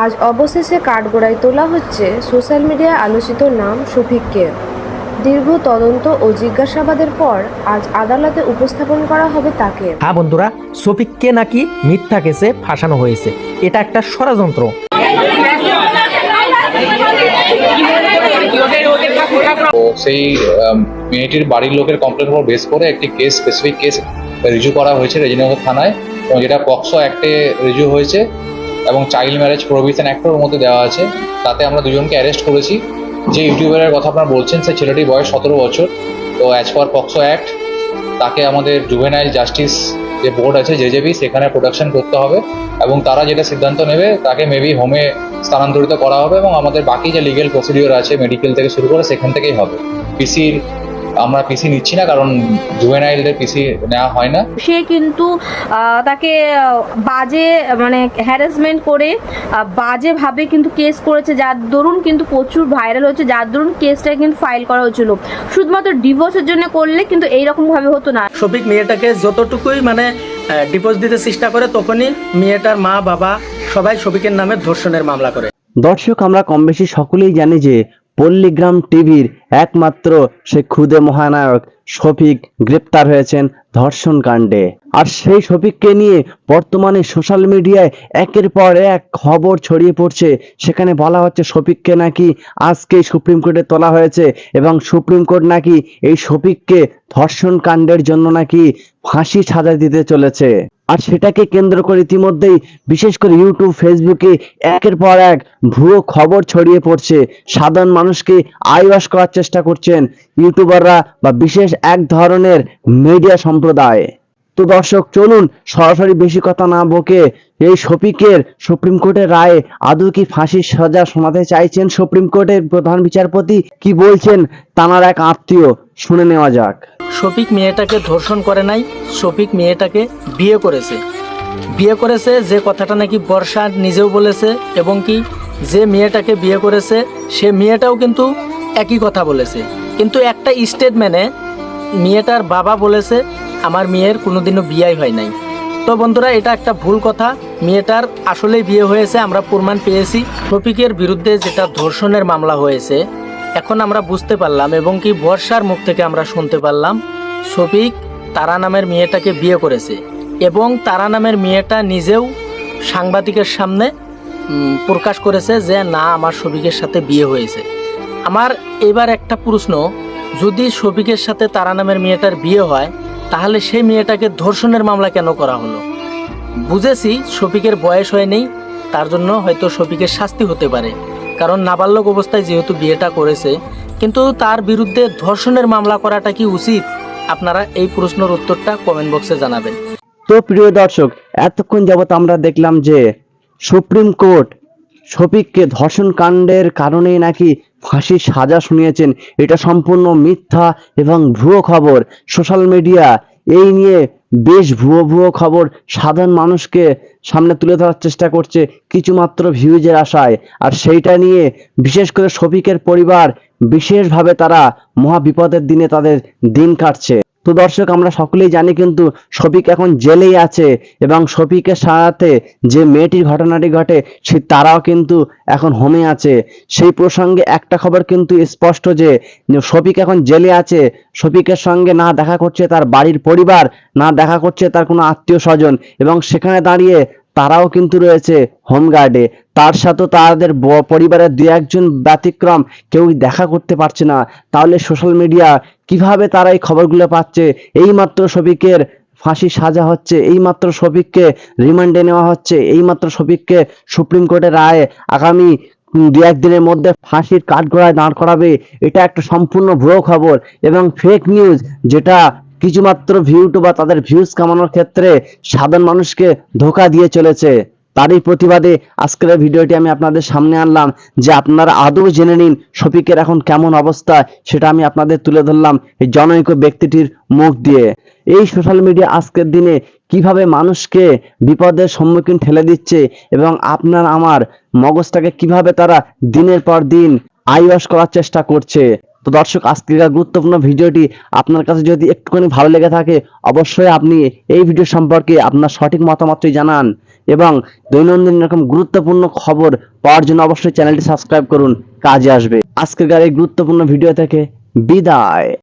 আজ অবশেষে কাঠগড়ায় তোলা হচ্ছে সোশ্যাল মিডিয়ায় আলোচিত নাম শফিককে দীর্ঘ তদন্ত ও জিজ্ঞাসাবাদের পর আজ আদালতে উপস্থাপন করা হবে তাকে। হ্যাঁ বন্ধুরা শফিককে নাকি মিথ্যা কেসে ফাঁসানো হয়েছে। এটা একটা ষড়যন্ত্র। সেই মেয়েটির বাড়ির লোকের কমপ্লেন উপর বেস করে একটি কেস স্পেসিফিক কেস রিজু করা হয়েছে রেজিনগর থানায় এবং যেটা পক্সো অ্যাক্টে রিজু হয়েছে। এবং চাইল্ড ম্যারেজ প্রভিশন অ্যাক্টের মধ্যে দেওয়া আছে। তাতে আমরা দুজনকে অ্যারেস্ট করেছি। যে ইউটিউবারের কথা আপনারা বলছেন, সে ছেলেটির বয়স সতেরো বছর। তো অ্যাজ পার পক্সো অ্যাক্ট তাকে আমাদের জুভেনাইল জাস্টিস যে বোর্ড আছে জেজেবি সেখানে প্রোডাকশন করতে হবে। এবং তারা যেটা সিদ্ধান্ত নেবে, তাকে মেবি হোমে স্থানান্তরিত করা হবে এবং আমাদের বাকি যে লিগেল প্রসিডিওর আছে মেডিকেল থেকে শুরু করে সেখান থেকেই হবে। পিসির আমরা পিসি নিচ্ছি না কারণ জুভেনাইলদের পিসি নেওয়া হয় না। সে কিন্তু আহ, তাকে বাজে মানে হ্যারাসমেন্ট করে বাজেভাবে কিন্তু কেস করেছে। যার দরুন কিন্তু প্রচুর ভাইরাল হচ্ছে যার দরুন কেসটা কিন্তু ফাইল করা হয়েছিল। শুধুমাত্র ডিভোর্সের জন্য করলে কিন্তু এইরকম ভাবে হতো না। শফিক মেয়েটাকে যতটুকুই মানে ডিভোর্স দিতে চেষ্টা করে তখনই মেয়েটার মা বাবা সবাই শফিকের নামে ধর্ষণের মামলা করে। দর্শক আমরা কম বেশি সকলেই জানি যে পল্লীগ্রাম টিভির একমাত্র সে ক্ষুদে মহানায়ক শফিক গ্রেপ্তার হয়েছেন ধর্ষণ কাণ্ডে। আর সেই শফিককে নিয়ে বর্তমানে সোশ্যাল মিডিয়ায় একের পর এক খবর ছড়িয়ে পড়ছে। সেখানে বলা হচ্ছে শফিককে নাকি আজকেই সুপ্রিম কোর্টে তোলা হয়েছে এবং সুপ্রিম কোর্ট নাকি এই শফিককে ধর্ষণ কাণ্ডের জন্য নাকি ফাঁসি সাজা দিতে চলেছে। আর সেটাকে কেন্দ্র করে ইতিমধ্যেই, বিশেষ করে ইউটিউব ফেসবুকে একের পর এক ভুয়ো খবর ছড়িয়ে পড়ছে। সাধারণ মানুষকে আইওয়াশ করার চেষ্টা করছেন ইউটিউবাররা বা বিশেষ এক ধরনের মিডিয়া সম্প্রদায়। তো দর্শক, চলুন সরাসরি বেশি কথা না বকে এই শফিকের সুপ্রিম কোর্টের রায়ে আদৌ কি ফাঁসির সাজা শোনাতে চাইছেন সুপ্রিম কোর্টের প্রধান বিচারপতি? কি বলছেন? তানার এক আত্মীয়, শুনে নেওয়া যাক। শফিক মেয়েটাকে ধর্ষণ করে নাই, শফিক মেয়েটাকে বিয়ে করেছে। বিয়ে করেছে, যে কথাটা নাকি বর্ষা নিজেও বলেছে, এবং কি যে মেয়েটাকে বিয়ে করেছে, সে মেয়েটাও কিন্তু একই কথা বলেছে। কিন্তু একটা স্টেটমেন্টে মেয়েটার বাবা বলেছে, আমার মেয়ের কোনোদিনও বিয়াই হয় নাই। তো বন্ধুরা, এটা একটা ভুল কথা। মেয়েটার আসলেই বিয়ে হয়েছে, আমরা প্রমাণ পেয়েছি। শফিকের বিরুদ্ধে যেটা ধর্ষণের মামলা হয়েছে এখন আমরা বুঝতে পারলাম এবং কি বর্ষার মুখ থেকে আমরা শুনতে পারলাম, শফিক তারা নামের মেয়েটাকে বিয়ে করেছে এবং তারা নামের মেয়েটা নিজেও সাংবাদিকের সামনে প্রকাশ করেছে যে না, আমার শফিকের সাথে বিয়ে হয়েছে। আমার এবার একটা প্রশ্ন, যদি শফিকের সাথে তারা নামের মেয়েটার বিয়ে হয়, তাহলে সেই মেয়েটাকে ধর্ষণের মামলা কেন করা হলো? বুঝেছি, শফিকের বয়স হয় নেই তার জন্য হয়তো শফিকের শাস্তি হতে পারে। কারণ নাবালক অবস্থায় যেহেতু বিয়েটা করেছে, কিন্তু তার বিরুদ্ধে ধর্ষণের মামলা করাটা কি উচিত? আপনারা এই প্রশ্নের উত্তরটা কমেন্ট বক্সে জানাবেন। তো প্রিয় দর্শক, এতক্ষণ যাবত আমরা দেখলাম যে সুপ্রিম কোর্ট শফিককে ধর্ষণ কাণ্ডের কারণেই নাকি ফাঁসির সাজা শুনিয়েছেন। এটা সম্পূর্ণ মিথ্যা এবং ভুয়ো খবর। সোশ্যাল মিডিয়া এই নিয়ে বেশ ভুয়ো ভুয়ো খবর সাধারণ মানুষকে সামনে তুলে ধরার চেষ্টা করছে কিছুমাত্র ভিউজের আশায়। আর সেইটা নিয়ে বিশেষ করে শফিকের পরিবার বিশেষভাবে তারা মহা বিপদের দিনে তাদের দিন কাটছে। তো দর্শক, আমরা সকলেই জানি কিন্তু শফিক এখন জেলেই আছে এবং শফিকের সাথে যে মেয়েটির ঘটনাটি ঘটে, সে তারাও কিন্তু এখন হোমে আছে। সেই প্রসঙ্গে একটা খবর কিন্তু স্পষ্ট যে শফিক এখন জেলে আছে। শফিকের সঙ্গে না দেখা করছে তার বাড়ির পরিবার, না দেখা করছে তার কোনো আত্মীয় স্বজন এবং সেখানে দাঁড়িয়ে তারাও কিন্তু রয়েছে হোমগার্ডে। তার সাথে তাদের পরিবারের দু একজন ব্যতিক্রম কেউ দেখা করতে পারছে না। তাহলে সোশ্যাল মিডিয়া কীভাবে তারা এই খবরগুলো পাচ্ছে? এইমাত্র শফিকের ফাঁসি সাজা হচ্ছে, এইমাত্র শফিককে রিমান্ডে নেওয়া হচ্ছে, এইমাত্র শফিককে সুপ্রিম কোর্টের রায়ে আগামী দু একদিনের মধ্যে ফাঁসির কাঠগড়ায় দাঁড় করাবে। এটা একটা সম্পূর্ণ ভুয়ো খবর এবং ফেক নিউজ যেটা কিছুমাত্র ভিউ টু বা তাদের ভিউজ কামানোর ক্ষেত্রে সাধারণ মানুষকে ধোকা দিয়ে চলেছে। তারই প্রতিবাদে আজকের ভিডিওটি আমি আপনাদের সামনে আনলাম যে আপনারা আদৌ জেনে নিন শফিকের এখন কেমন অবস্থা, সেটা আমি আপনাদের তুলে ধরলাম এই জনৈক ব্যক্তিটির মুখ দিয়ে। এই সোশ্যাল মিডিয়া আজকের দিনে কীভাবে মানুষকে বিপদের সম্মুখীন ঠেলে দিচ্ছে এবং আপনার, আমার মগজটাকে কীভাবে তারা দিনের পর দিন আইওয়াশ করার চেষ্টা করছে। তো দর্শক, আজকের গুরুত্বপূর্ণ ভিডিওটি আপনার কাছে যদি একটুখানি ভালো লেগে থাকে, অবশ্যই আপনি এই ভিডিও সম্পর্কে আপনার সঠিক মতামতই জানান এবং দৈনন্দিন এরকম গুরুত্বপূর্ণ খবর পাওয়ার জন্য অবশ্যই চ্যানেলটি সাবস্ক্রাইব করুন, কাজে আসবে। আজকের এই গুরুত্বপূর্ণ ভিডিও থেকে বিদায়।